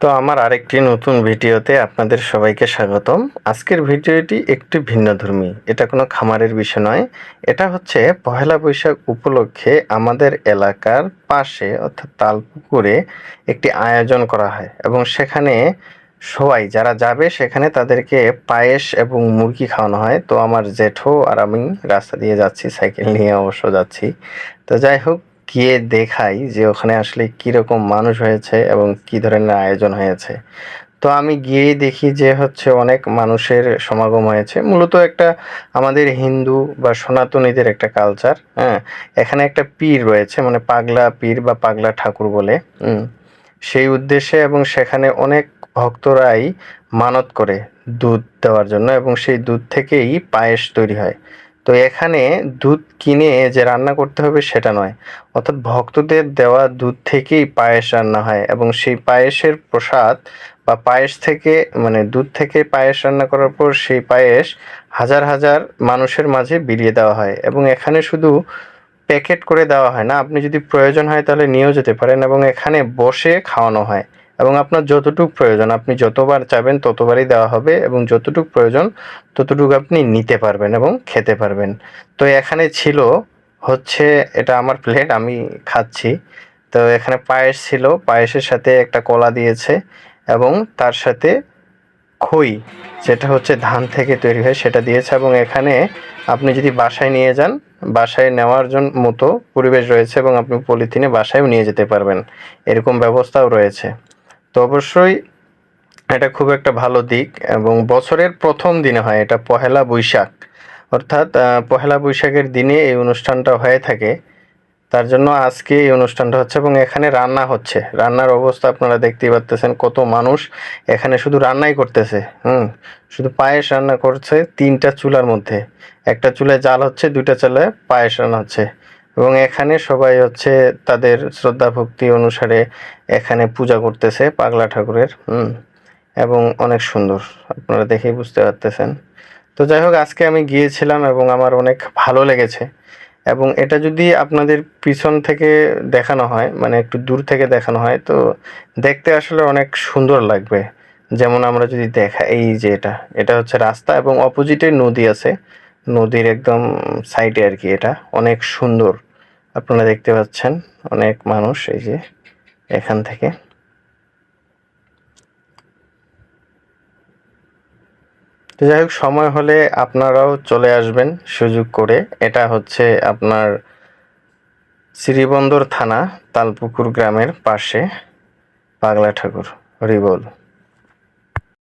তো আমার আরেকটি নতুন ভিডিওতে আপনাদের সবাইকে স্বাগতম। আজকের ভিডিওটি একটু ভিন্নধর্মী এটা কোনো খামারের বিষয় নয়। এটা হচ্ছে পহেলা বৈশাখ উপলক্ষে আমাদের এলাকার পাশে অর্থাৎ তালপুকুরে একটি আয়োজন করা হয় এবং সেখানে সবাই যারা যাবে সেখানে তাদেরকে পায়েস এবং মুরগি খাওয়ানো হয়। তো আমার জেঠো আর আমি রাস্তা দিয়ে যাচ্ছি, সাইকেল নিয়ে অবশ্য যাচ্ছি। তো যাই হোক গিয়ে দেখাই যে ওখানে আসলে কীরকম মানুষ হয়েছে এবং কী ধরনের আয়োজন হয়েছে। তো আমি গিয়েই দেখি যে হচ্ছে অনেক মানুষের সমাগম হয়েছে। মূলত একটা আমাদের হিন্দু বা সনাতনীদের একটা কালচার হ্যাঁ? এখানে একটা পীর রয়েছে মানে পাগলা পীর বা পাগলা ঠাকুর বলে সেই উদ্দেশ্যে এবং সেখানে অনেক ভক্তরাই মানত করে দুধ দেওয়ার জন্য এবং সেই দুধ থেকেই পায়েস তৈরি হয়। তো এখানে দুধ কিনে যে রান্না করতে হবে সেটা নয়। অর্থাৎ ভক্তদের দেওয়া দুধ থেকেই পায়েস রান্না হয় এবং সেই পায়েসের প্রসাদ বা পায়েস থেকে মানে দুধ থেকে পায়েস রান্না করার পর সেই পায়েস হাজার হাজার মানুষের মাঝে বিলিয়ে দেওয়া হয় এবং এখানে শুধু প্যাকেট করে দেওয়া হয় না, আপনি যদি প্রয়োজন হয় তাহলে নিয়েও যেতে পারেন এবং এখানে বসে খাওয়ানো হয়। এবং আপনার যতটুকু প্রয়োজন, আপনি যতবার চাবেন ততবারই দেওয়া হবে এবং যতটুকু প্রয়োজন ততটুকু আপনি নিতে পারবেন এবং খেতে পারবেন। তো এখানে ছিল হচ্ছে, এটা আমার প্লেট আমি খাচ্ছি। তো এখানে পায়েস ছিল, পায়েসের সাথে একটা কলা দিয়েছে এবং তার সাথে খই, যেটা হচ্ছে ধান থেকে তৈরি হয়, সেটা দিয়েছে এবং এখানে আপনি যদি বাসায় নিয়ে যান, বাসায় নেওয়ার জন্য মতো পরিবেশ রয়েছে এবং আপনি পলিথিনে বাসায়ও নিয়ে যেতে পারবেন। এরকম ব্যবস্থাও রয়েছে। তো অবশ্যই এটা খুব একটা ভালো দিক এবং বছরের প্রথম দিনে হয়, এটা পহেলা বৈশাখ। অর্থাৎ পহেলা বৈশাখের দিনে এই অনুষ্ঠানটা হয়ে থাকে। তার জন্য আজকে এই অনুষ্ঠানটা হচ্ছে এবং এখানে রান্না হচ্ছে। রান্নার অবস্থা আপনারা দেখতেই পাচ্তেছেন কত মানুষ এখানে শুধু রান্নাই করতেছে, হুম? শুধু পায়েস রান্না করছে তিনটা চুলার মধ্যে। একটা চুলায় জাল হচ্ছে, দুইটা চুলায় পায়েস রান্না হচ্ছে। এবং এখানে সবাই হচ্ছে তাদের শ্রদ্ধা ভক্তি অনুসারে এখানে পূজা করতেছে পাগলা ঠাকুরের, হুম, এবং অনেক সুন্দর, আপনারা দেখেই বুঝতে পারতেছেন। তো যাই হোক, আজকে আমি গিয়েছিলাম এবং আমার অনেক ভালো লেগেছে। এবং এটা যদি আপনাদের পিছন থেকে দেখানো হয় মানে একটু দূর থেকে দেখানো হয়, তো দেখতে আসলে অনেক সুন্দর লাগবে। যেমন আমরা যদি দেখা, এই যে এটা এটা হচ্ছে রাস্তা এবং অপোজিটে নদী আছে। নদীর একদম সাইডে আর কি এটা। অনেক সুন্দর। আপনারা দেখতে পাচ্ছেন অনেক মানুষ এই যে এখান থেকে। তো যাই হোক, সময় হলে আপনারাও চলে আসবেন সুযোগ করে। এটা হচ্ছে আপনার শ্রীবন্দর থানা, তালপুকুর গ্রামের পাশে পাগলা ঠাকুর হরিবল।